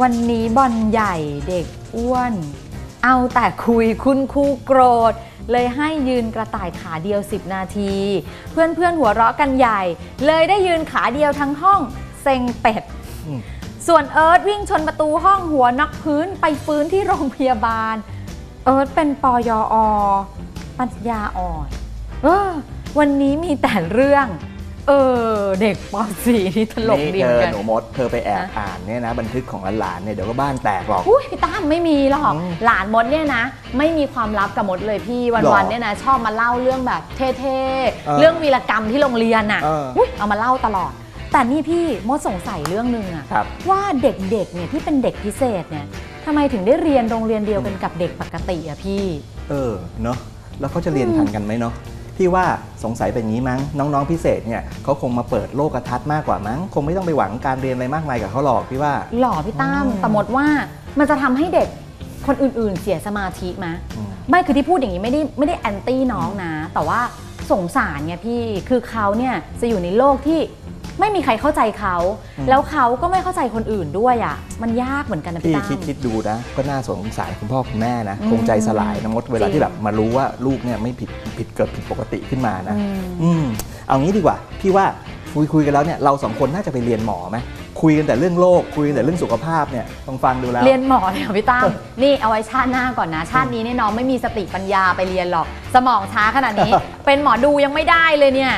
วันนี้บอลใหญ่เด็กอ้วน เอาแต่คุยคุณครูโกรธ เลยให้ยืนกระต่ายขาเดียว 10 นาที เพื่อนเพื่อนหัวเราะกันใหญ่ เลยได้ยืนขาเดียวทั้งห้องเซ็งเป็ด ส่วนเอิร์ธวิ่งชนประตูห้องหัวนักพื้นไปฟื้นที่โรงพยาบาล เอิร์ธเป็นปอยอปัญญาอ่อน เออวันนี้มีแต่เรื่อง เออ เด็กป .4 นี่ตลกนี่ดีเธเหมืออนกัน หนูมดเธอไปแอบฮะ อ่านเนี่ยนะบันทึกของหลานๆเนี่ยเดี๋ยวก็บ้านแตกหรอก อุ้ยพี่ตั้มไม่มีหรอกอืมหลานมดเนี่ยนะ ไม่มีความลับกับมดเลยพี่หรวัอนๆเนี่ยนะชอบมาเล่าเรื่องแบบเท่เออๆเรื่องวีรกรรมที่โรงเรียนอะเอออุ้ยเอามาเล่าตลอด แต่นี่พี่มดสงสัยเรื่องหนึ่งอะครับว่าเด็กๆเนี่ยที่เป็นเด็กพิเศษเนี่ยทำไมถึงได้เรียนโรงเรียนเดียวกันกับเด็กปกติอะพี่ เออเนาะแล้วเขาจะเรียนทันกันไหมเนาะ พี่ว่าสงสัยเป็นอย่างนี้มั้ง น้องๆพิเศษเนี่ยเขาคงมาเปิดโลกทัศน์มากกว่ามั้ง คงไม่ต้องไปหวังการเรียนอะไรมากมายกับเขาหรอกพี่ว่า หล่อพี่ตั้มอืมแต่มดว่ามันจะทำให้เด็กคนอื่นๆ เสียสมาธิไหมอืมไม่คือที่พูดอย่างนี้ไม่ได้ไม่ได้แอนตี้น้องนะ แต่ว่าสงสารไงพี่ คือเขาเนี่ยจะอยู่ในโลกที่ ไม่มีใครเข้าใจเขา แล้วเขาก็ไม่เข้าใจคนอื่นด้วยอะ มันยากเหมือนกันนะพี่พี่ตั้มคิดคิดดูนะ ก็น่าสงสารคุณพ่อคุณแม่นะอืมคงใจสลายนะมดเวลาจริงที่แบบมารู้ว่าลูกเนี่ยไม่ผิดผิดเกิดผิดปกติขึ้นมานะ อืม อืม เอางี้ดีกว่า พี่ว่าคุยคุยกันแล้วเนี่ยเราสองคนน่าจะไปเรียนหมอไหมคุยกันแต่เรื่องโรคคุยกันแต่เรื่องสุขภาพเนี่ยฟังฟังดูแล้ว เรียนหมอเลยเหรอพี่ตั้ม นี่เอาไว้ชาติหน้าก่อนนะ ชาตินี้เนี่ยน้องไม่มีสติปัญญาไปเรียนหรอก สมองช้าขนาดนี้ เป็นหมอดูยังไม่ได้เลยเนี่ย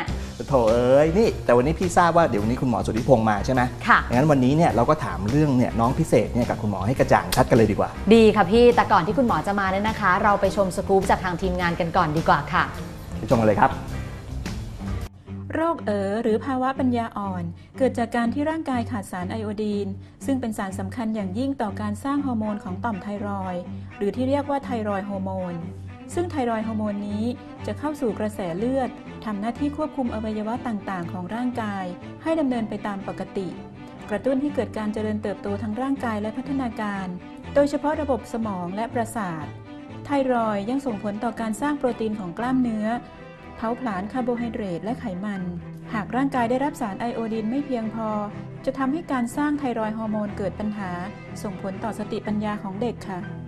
โถเอ้ยนี่ แต่วันนี้พี่ทราบว่าเดี๋ยววันนี้คุณหมอสุทธิพงษ์มาใช่ไหมค่ะ งั้นวันนี้เนี่ยเราก็ถามเรื่องเนี่ยน้องพิเศษเนี่ยกับคุณหมอให้กระจ่างชัดกันเลยดีกว่า ดีค่ะพี่ แต่ก่อนที่คุณหมอจะมาเนี่ยนะคะ เราไปชมสกู๊ปจากทางทีมงานกันก่อนดีกว่าค่ะไปชมกันเลยครับโรคเอ๋อหรือภาวะปัญญาอ่อน เกิดจากการที่ร่างกายขาดสารไอโอดีน ซึ่งเป็นสารสำคัญอย่างยิ่งต่อการสร้างฮอร์โมนของต่อมไทรอยด์หรือที่เรียกว่าไทรอยด์ฮอร์โมน ซึ่งไทรอยฮอร์โมนนี้จะเข้าสู่กระแสเลือดทำหน้าที่ควบคุมอวัยวะต่างๆ ของร่างกาย ให้ดำเนินไปตามปกติ กระตุ้นให้เกิดการเจริญเติบโตทางร่างกายและพัฒนาการ โดยเฉพาะระบบสมองและประสาท ไทรอยยังส่งผลต่อการสร้างโปรตีนของกล้ามเนื้อเผาผลาญคาร์โบไฮเดรตและไขมัน หากร่างกายได้รับสารไอโอดีนไม่เพียงพอ จะทำให้การสร้างไทรอยฮอร์โมนเกิดปัญหา ส่งผลต่อสติปัญญาของเด็กค่ะ